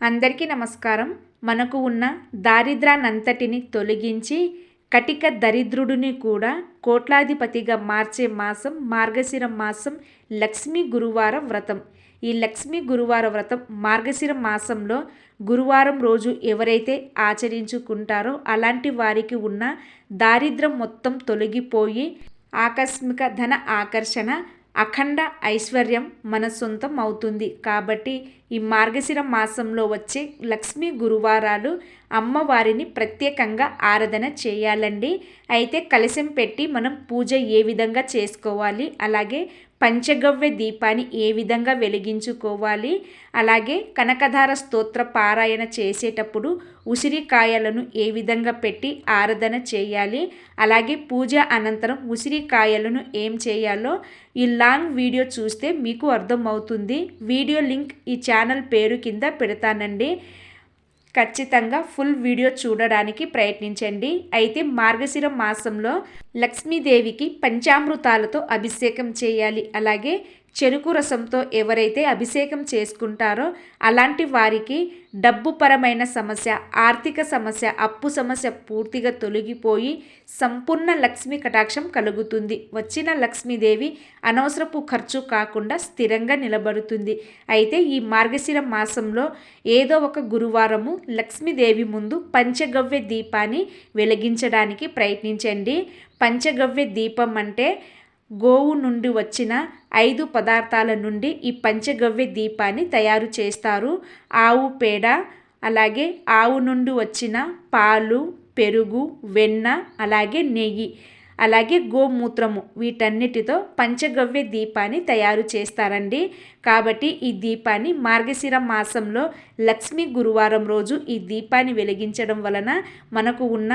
అందరికీ నమస్కారం. మనకు ఉన్న దారిద్రానంతటిని తొలగించి కటిక దరిద్రుడిని కూడా కోట్లాధిపతిగా మార్చే మాసం మార్గశిర మాసం లక్ష్మీ గురువార వ్రతం. ఈ లక్ష్మీ గురువార వ్రతం మార్గశిర మాసంలో గురువారం రోజు ఎవరైతే ఆచరించుకుంటారో అలాంటి వారికి ఉన్న దారిద్రం మొత్తం తొలగిపోయి ఆకస్మిక ధన ఆకర్షణ అఖండ ఐశ్వర్యం మన సొంతం అవుతుంది. కాబట్టి ఈ మార్గశిర మాసంలో వచ్చే లక్ష్మీ గురువారాలు అమ్మవారిని ప్రత్యేకంగా ఆరాధన చేయాలండి. అయితే కలశం పెట్టి మనం పూజ ఏ విధంగా చేసుకోవాలి? అలాగే పంచగవ్య దీపాన్ని ఏ విధంగా వెలిగించుకోవాలి? అలాగే కనకధార స్తోత్ర పారాయణ చేసేటప్పుడు ఉసిరికాయలను ఏ విధంగా పెట్టి ఆరాధన చేయాలి? అలాగే పూజ అనంతరం ఉసిరికాయలను ఏం చేయాలో ఈ లాంగ్ వీడియో చూస్తే మీకు అర్థమవుతుంది. వీడియో లింక్ ఈ ఛానల్ పేరు కింద పెడతానండి. ఖచ్చితంగా ఫుల్ వీడియో చూడడానికి ప్రయత్నించండి. అయితే మార్గశిర మాసంలో లక్ష్మీదేవికి పంచామృతాలతో అభిషేకం చేయాలి. అలాగే చెరుకు రసంతో ఎవరైతే అభిషేకం చేసుకుంటారో అలాంటి వారికి డబ్బు పరమైన సమస్య ఆర్థిక సమస్య అప్పు సమస్య పూర్తిగా తొలగిపోయి సంపూర్ణ లక్ష్మి కటాక్షం కలుగుతుంది. వచ్చిన లక్ష్మీదేవి అనవసరపు ఖర్చు కాకుండా స్థిరంగా నిలబడుతుంది. అయితే ఈ మార్గశిర మాసంలో ఏదో ఒక గురువారము లక్ష్మీదేవి ముందు పంచగవ్య దీపాన్ని వెలిగించడానికి ప్రయత్నించండి. పంచగవ్య దీపం అంటే గోవు నుండి వచ్చిన ఐదు పదార్థాల నుండి ఈ పంచగవ్య దీపాన్ని తయారు చేస్తారు. ఆవు పేడ అలాగే ఆవు నుండి వచ్చిన పాలు పెరుగు వెన్న అలాగే నెయ్యి అలాగే గోమూత్రము వీటన్నిటితో పంచగవ్య దీపాన్ని తయారు చేస్తారండి. కాబట్టి ఈ దీపాన్ని మార్గశిర మాసంలో లక్ష్మీ గురువారం రోజు ఈ దీపాన్ని వెలిగించడం వలన మనకు ఉన్న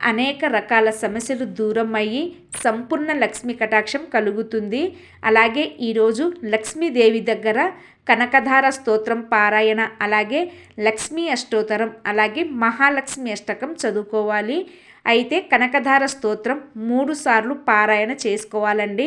అనేక రకాల సమస్యలు దూరం అయ్యి సంపూర్ణ లక్ష్మీ కటాక్షం కలుగుతుంది. అలాగే ఈరోజు లక్ష్మీదేవి దగ్గర కనకధార స్తోత్రం పారాయణ అలాగే లక్ష్మీ అష్టోత్తరం అలాగే మహాలక్ష్మి అష్టకం చదువుకోవాలి. అయితే కనకధార స్తోత్రం మూడు సార్లు పారాయణ చేసుకోవాలండి.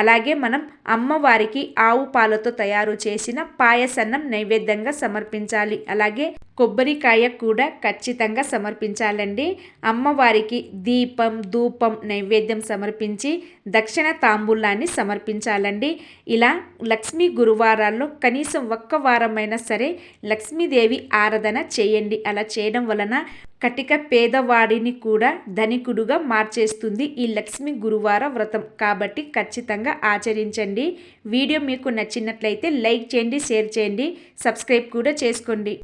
అలాగే మనం అమ్మవారికి ఆవు పాలతో తయారు చేసిన పాయసన్నం నైవేద్యంగా సమర్పించాలి. అలాగే కొబ్బరికాయ కూడా ఖచ్చితంగా సమర్పించాలండి. అమ్మవారికి దీపం ధూపం నైవేద్యం సమర్పించి దక్షిణ తాంబూలాన్ని సమర్పించాలండి. ఇలా లక్ష్మీ గురువారాల్లో కనీసం ఒక్క వారమైనా సరే లక్ష్మీదేవి ఆరాధన చేయండి. అలా చేయడం వలన కటిక పేదవాడిని కూడా ధనికుడుగా మార్చేస్తుంది ఈ లక్ష్మి గురువార వ్రతం. కాబట్టి ఖచ్చితంగా ఆచరించండి. వీడియో మీకు నచ్చినట్లయితే లైక్ చేయండి షేర్ చేయండి సబ్స్క్రైబ్ కూడా చేసుకోండి.